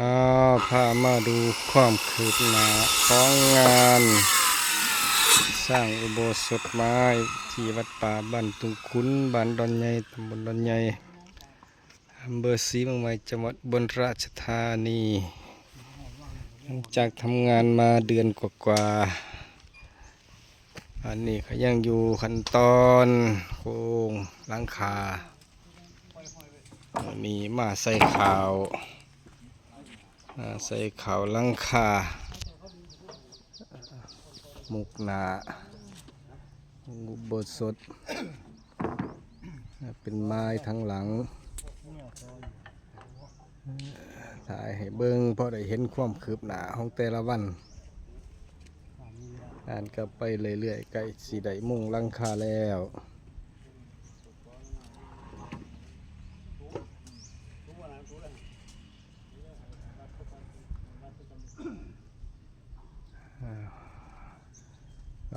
อาพามาดูความคืบหน้าของงาน สร้างอุโบสถไม้ที่วัดป่าบ้านตุงคุ้นบ้านดอนใหญ่ตำบลดอนใหญ่อำเภอศรีเมืองใหม่จังหวัดอุบนราชธานีหลังจากทำงานมาเดือนกว่าๆอันนี้เขายังอยู่ขั้นตอนโครงหลังคามีมาใส่ขาว ใส่ขาวลังคา มุกหนาอุโบสถเป็นไม้ทั้งหลัง ถ่ายให้เบิ้งเพราะได้เห็นความคืบหน้าของแต่ละวันอ่านก็ไปเรื่อยๆใกล้สีได้มุ่งลังคาแล้ว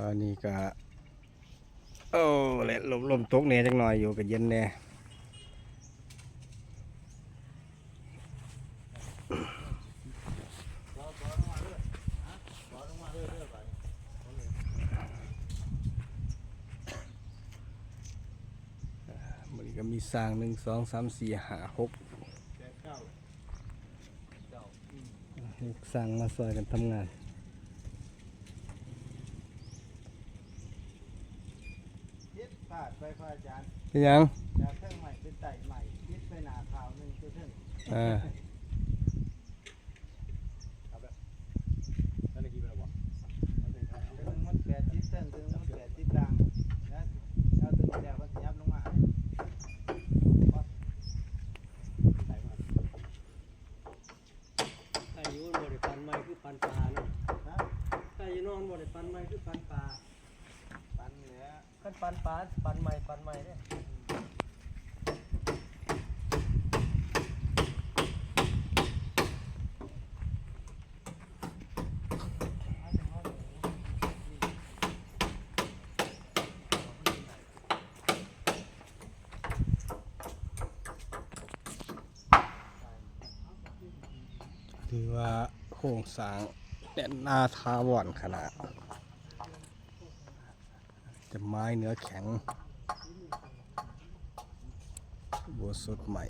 อันนี้ก็โอ้แหละลมลมตกเนี่ยจังหน่อยอยู่กับเย็นแน่มันก็มีสร้างหนึ่งสองสามสี่ห้าหกสร้างมาซอยกันทำงาน ยึดพาดไปพระอาจารย์เป็นหยังจากเครื่องใหม่เป็นไต่ใหม่ยึดไปหนาขาวหนึ่งตัวเท่งอ่าตัวหนึงมันแปดทิศเส้นตัวหนึงมันแปดทิศดังนะแล้วตัวนี้แล้วมันยับลงมาให้ถ้าอยู่บริปันไม้คือปันปลาเนาะนะถ้าอยู่นอนบริปันไม้คือปันปลา ปันเหนือ คันปันปลาปันไม้ปันไม้เนี่ยถือว่าโครงสร้างแน่นหน้าทาวอนขนาด จะไม้เนื้อแข็งบัวสดใหม่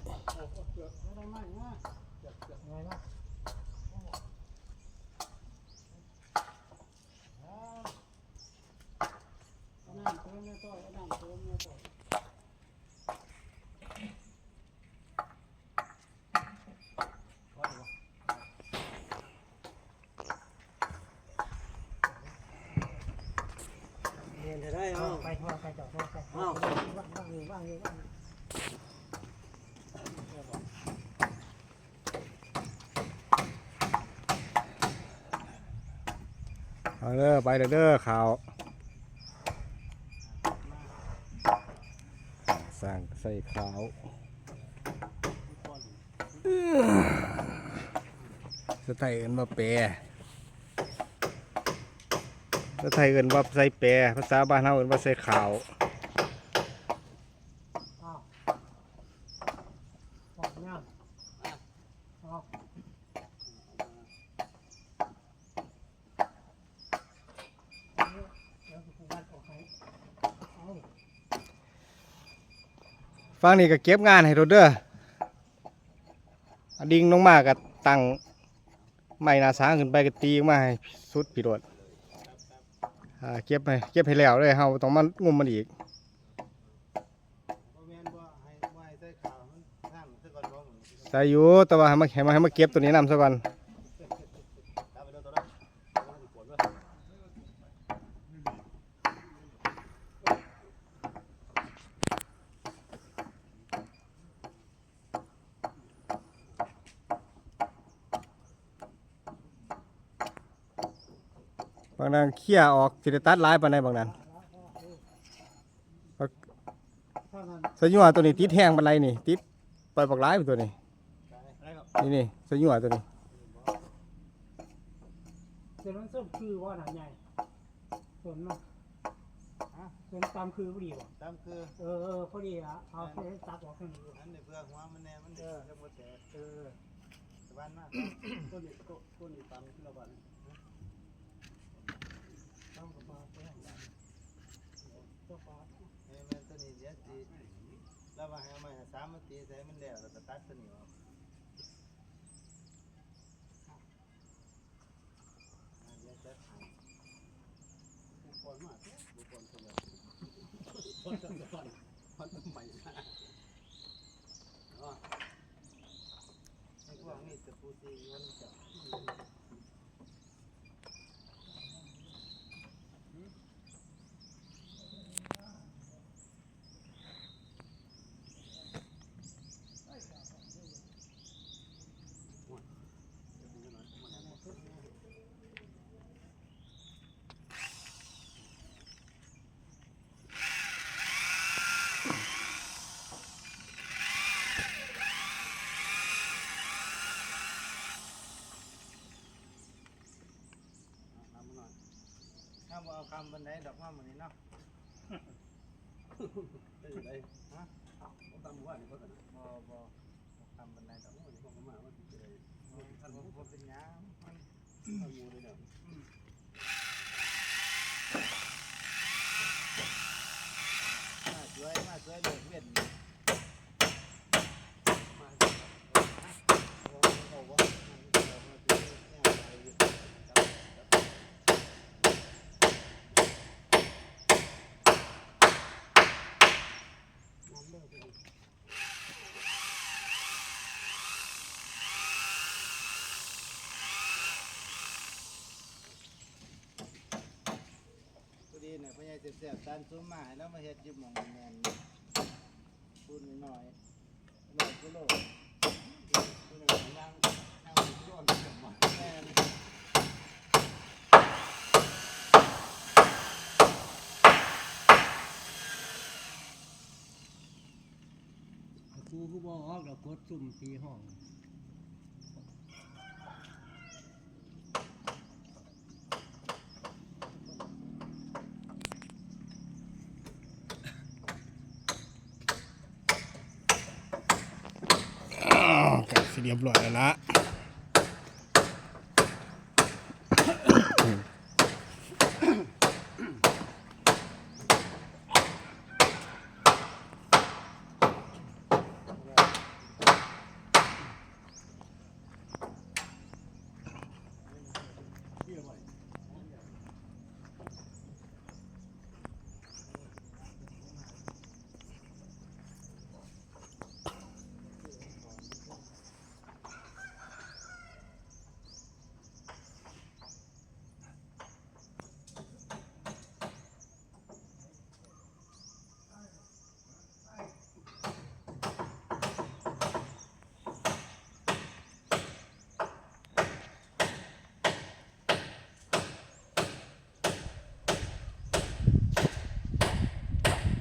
เรียนจะได้เอา ไปพ่อไปจอดพ่อไป เอา ว่างว่าง อยู่ว่างอยู่ว่างเอาเด้อไปเด้อข่าวสร้างใส่ขาวสไตล์เอินว่าแปรสไตล์เอินว่าใส่แปรภาษาบ้านเฮาเอินว่าใส่ขาว อ้าวบอกเนี่ยอ้าวเดี๋ยวกูวัดออกให้เอา ฟังนี่ก็เก็บงานให้รถเด้อดิ่งลงมาก็ตั้งไม้นาสางขึ้นไปก็ตีมาให้สุดพี่รถอ่าเก็บให้เก็บให้แล้วเลยเฮาต้องมางุมมันอีกแม่นบ่ใส่อยู่แต่ว่าให้มาให้มาให้มาเก็บตัวนี้นำซะก่อน เอาไปเด้อตัวนั้นตัวนั้นสิปวดเว้ย บางนั้นเคลี่ยร์ออกสิได้ตัดหลายปานใดบางนั้นเท่านั้นสยัวตัวนี้ติดแห้งปานใดนี่ติดปล่อยบักหลายไปตัวนี้ได้ครับนี่นี่สยัวตัวนี้เดี๋ยวนั้นส้มคือว่าหนาใหญ่ส่วนเนาะอะส่วนตามคือพอดีบ่ตามคือเออเออพอดีอะเอาเส้นตักออกข้างนี้อันนี้เพื่อหัวมันแน่มันเด้อจะบ่แตกเออตะวันมาตัวนี้ตัวตัวนี้ปันคือละบาทตั้งกับมาแป้งบาท ตัวฟ้าเฮ้ยแม่นตัวนี้เดี๋ยวสิแล้วว่าให้เอามาสามมาตีใส่มันแล้วแล้วก็ตัดตัวนี้ออกอ่าเดี๋ยวจัดให้บุปผลมาเถอะบุปผลตัวนี้คนจังหวัดคนใหม่นะอ๋อไอ้พวกนี้ตะปูซีมันจะาบ่เอาคำบันไดดอกว่ามื้อนี้เนาะได้ยังไงฮะเขาตามว่านี่เขากันบ่บ่เอคำบันไดดอกโอ้ยเขามมาว่าที่จะได้ท่านผมเป็นหยังมันเอาอยู่เลยเนาะาสวยมาสวยเลิกเว้น มา บ่บ่บ่เดี๋ยวมาสิแนวไปอยู่พอดี เนี่ยพ่อใหญ่แซ่บๆตานซุมมาให้แล้วมาเฮ็ดอยู่หม่องแมนพูดน้อยๆร้อยกิโลตัวนี้ย่างย่างย้อนกลับมาแมนครูผู้บอกออกแล้วกดซุ่มตีห้อง อ้าวก็สิ เรียบร้อยแล้วละ